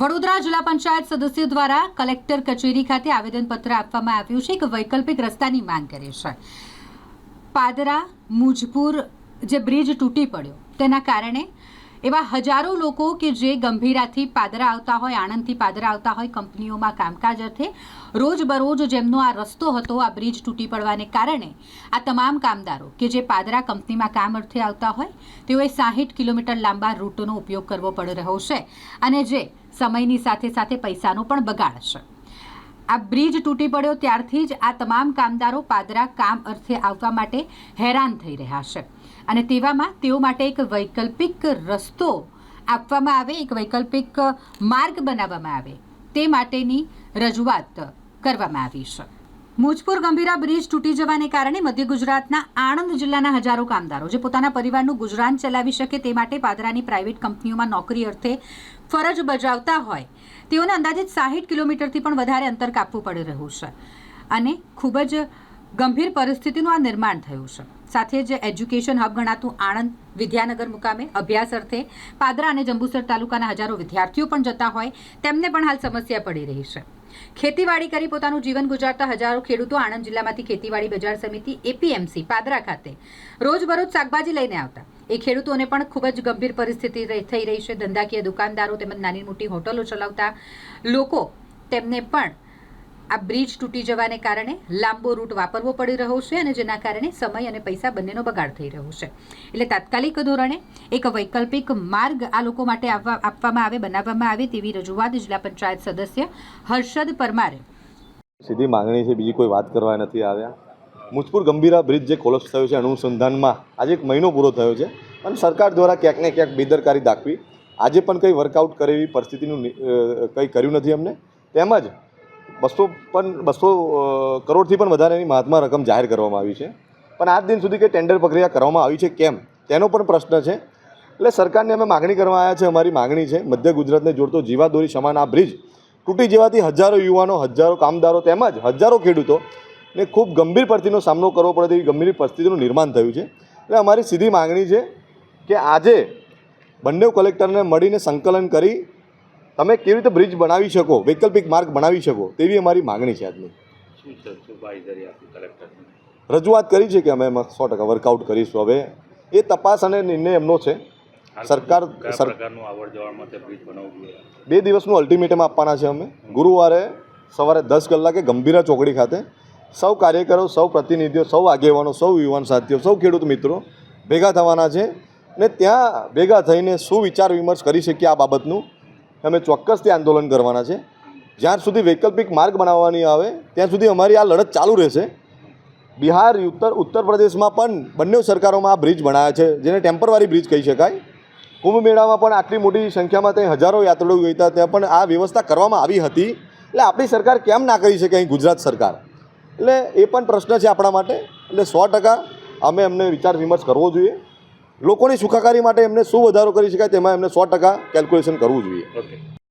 વડોદરા જિલ્લા પંચાયત સદસ્યો દ્વારા કલેક્ટર કચેરી ખાતે આવેદનપત્ર આપવામાં આવ્યું છે કે વૈકલ્પિક રસ્તાની માંગ કરી છે. પાદરા, મુજપુર જે બ્રિજ તૂટી પડ્યો, તેના કારણે એવા હજારો લોકો કે જે ગંભીરાથી પાદરા આવતા હોય, આણંદથી પાદરા આવતા હોય, કંપનીઓમાં કામકાજ અર્થે રોજબરોજ જેમનો આ રસ્તો હતો, આ બ્રિજ તૂટી પડવાને કારણે આ તમામ કામદારો કે જે પાદરા કંપનીમાં કામ અર્થે આવતા હોય, તેઓએ સાહીઠ કિલોમીટર લાંબા રૂટનો ઉપયોગ કરવો પડી રહ્યો છે અને જે સમયની સાથે સાથે પૈસાનો પણ બગાડ છે. આ બ્રિજ તૂટી પડ્યો ત્યારથી જ આ તમામ કામદારો પાદરા કામ અર્થે આવવા માટે હેરાન થઈ રહ્યા છે. અને તેવામાં તેઓ માટે એક વૈકલ્પિક રસ્તો આપવામાં આવે, એક વૈકલ્પિક માર્ગ બનાવવામાં આવે. તે માટેની રજૂઆત કરવામાં આવી છે. મુજપુર ગંભીરા બ્રિજ તૂટી જવાને કારણે મધ્ય ગુજરાતના આણંદ જિલ્લાના હજારો કામદારો જે પોતાના પરિવારનું ગુજરાન ચલાવી શકે તે માટે પાદરાની પ્રાઇવેટ કંપનીઓમાં નોકરી અર્થે ફરજ બજાવતા હોય. તેઓને અંદાજિત સાહીઠ કિલોમીટરથી પણ વધારે અંતર કાપવું પડી રહ્યું છે અને ખૂબ જ ગંભીર પરિસ્થિતિનું આ નિર્માણ થયું છે. સાથે જ એજ્યુકેશન હબ ગણાતું આણંદ વિદ્યાનગર મુકામે અભ્યાસ અર્થે પાદરા અને જંબુસર તાલુકાના હજારો વિદ્યાર્થીઓ પણ જતા હોય, તેમને પણ હાલ સમસ્યા પડી રહી છે. ખેતીવાડી કરી પોતાનું જીવન ગુજારતા હજારો ખેડૂતો આણંદ જિલ્લામાંથી ખેતીવાડી બજાર સમિતિ એપીએમસી પાદરા ખાતે રોજબરોજ શાકભાજી લઈને આવતા. એ ખેડૂતોને પણ ખૂબ જ ગંભીર પરિસ્થિતિ થઈ રહી છે. ધંધાકીય દુકાનદારો તેમજ નાની મોટી હોટલો ચલાવતા લોકો તેમને પણ આ બ્રિજ તૂટી જવાને કારણે લાંબો રૂટ વાપરવો પડી રહ્યો છે અને જેના કારણે સમય અને પૈસા બંનેનો બગાડ થઈ રહ્યો છે. એટલે તાત્કાલિક ધોરણે એક વૈકલ્પિક માર્ગ આ લોકો માટે આપવા- આપવામાં આવે, બનાવવામાં આવે તેવી રજૂઆત જિલ્લા પંચાયત સદસ્ય હર્ષદ પરમારે સીધી માંગણી છે, બીજી કોઈ વાત કરવા નથી આવ્યા. મુજપુર ગંભીરા બ્રિજ જે કોલેપ્સ થયો છે, અનુસંધાનમાં આજે એક મહિનો પૂરો થયો છે અને સરકાર દ્વારા ક્યાંક ને ક્યાંક બેદરકારી દાખવી. આજે પણ કંઈ વર્કઆઉટ કરે એવી પરિસ્થિતિનું કંઈ કર્યું નથી અમને. તેમજ બસો પણ બસો કરોડથી પણ વધારેની મહાત્મા રકમ જાહેર કરવામાં આવી છે. પણ આજ દિન સુધી કંઈ ટેન્ડર પ્રક્રિયા કરવામાં આવી છે કેમ? તેનો પણ પ્રશ્ન છે. એટલે સરકારને અમે માગણી કરવા આવ્યા છે, અમારી માગણી છે, મધ્ય ગુજરાતને જોડતો જીવાદોરી સમાન આ બ્રિજ તૂટી જવાથી હજારો યુવાનો, હજારો કામદારો તેમજ હજારો ખેડૂતો ને ખૂબ ગંભીર પરિસ્થિતિનો સામનો કરવો પડે તેવી ગંભીર પરિસ્થિતિનું નિર્માણ થયું છે. એટલે અમારી સીધી માગણી છે કે આજે બંને કલેક્ટરને મળીને સંકલન કરી તમે કેવી રીતે બ્રિજ બનાવી શકો? વૈકલ્પિક માર્ગ બનાવી શકો? તેવી અમારી માગણી છે આજની. રજૂઆત કરી છે કે અમે એમાં સો ટકા વર્કઆઉટ કરીશું હવે. એ તપાસ અને નિર્ણય એમનો છે. સરકાર બે દિવસનું અલ્ટિમેટમ આપવાના છે અમે. ગુરુવારે સવારે દસ કલાકે ગંભીરા ચોકડી ખાતે સૌ કાર્યકરો સૌ પ્રતિનિધિઓ સૌ આગેવાનો સૌ યુવાન સાથીઓ સૌ ખેડૂત મિત્રો ભેગા થવાના છે. ને ત્યાં ભેગા થઈને શું વિચાર વિમર્શ કરી શકીએ આ બાબતનું. અમે ચોક્કસથી આંદોલન કરવાના છે. જ્યાં સુધી વૈકલ્પિક માર્ગ બનાવવાની આવે, ત્યાં સુધી અમારી આ લડત ચાલુ રહેશે. બિહાર, ઉત્તર ઉત્તર પ્રદેશમાં પણ બંને સરકારોમાં આ બ્રિજ બનાવ્યા છે, જેને ટેમ્પરવારી બ્રિજ કહી શકાય. કુંભ મેળામાં પણ આટલી મોટી સંખ્યામાં ત્યાં હજારો યાત્રાળુ ગઈ હતા, ત્યાં પણ આ વ્યવસ્થા કરવામાં આવી હતી. એટલે આપણી સરકાર કેમ ના કરી શકે અહીં ગુજરાત સરકાર? એટલે એ પણ પ્રશ્ન છે આપણા માટે. એટલે સો ટકા અમે એમને વિચાર વિમર્શ કરવો જોઈએ. લોકોની સુખાકારી માટે એમને શું વધારો કરી શકાય તેમાં એમને સો ટકા કેલ્ક્યુલેશન કરવું જોઈએ.